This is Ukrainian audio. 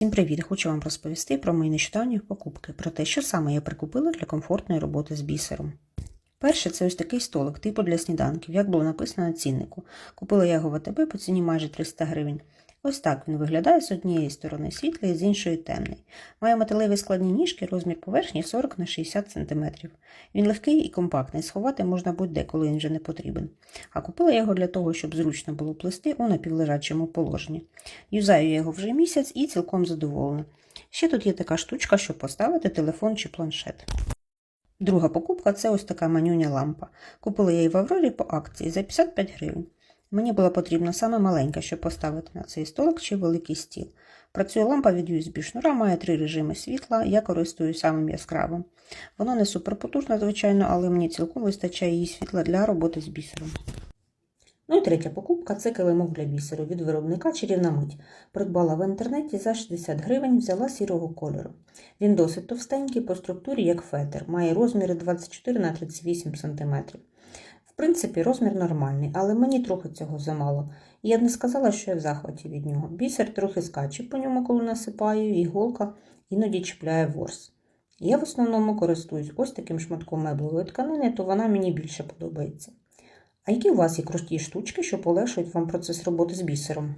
Всім привіт! Хочу вам розповісти про мої нещодавні покупки, про те, що саме я прикупила для комфортної роботи з бісером. Перше, це ось такий столик, типу для сніданків, як було написано на ціннику. Купила я його в АТБ по ціні майже 300 гривень. Ось так він виглядає з однієї сторони світлий, з іншої темний. Має металеві складні ніжки, розмір поверхні 40 на 60 см. Він легкий і компактний, сховати можна будь-де, коли він вже не потрібен. А купила його для того, щоб зручно було плести у напівлежачому положенні. Юзаю його вже місяць і цілком задоволена. Ще тут є така штучка, щоб поставити телефон чи планшет. Друга покупка це ось така манюня лампа. Купила я її в Аврорі по акції за 55 гривень. Мені була потрібна саме маленька, щоб поставити на цей столик чи великий стіл. Працює лампа від USB шнура, має три режими світла, я користуюсь самим яскравим. Воно не суперпотужна, звичайно, але мені цілком вистачає її світла для роботи з бісером. Ну і третя покупка це килимок для бісеру від виробника Чарівна мить. Придбала в інтернеті за 60 гривень, взяла сірого кольору. Він досить товстенький по структурі, як фетр, має розміри 24 на 38 см. В принципі, розмір нормальний, але мені трохи цього замало. І я б не сказала, що я в захваті від нього. Бісер трохи скаче по ньому, коли насипаю, іголка іноді чіпляє ворс. Я в основному користуюсь ось таким шматком меблевої тканини, то вона мені більше подобається. А які у вас є круті штучки, що полегшують вам процес роботи з бісером?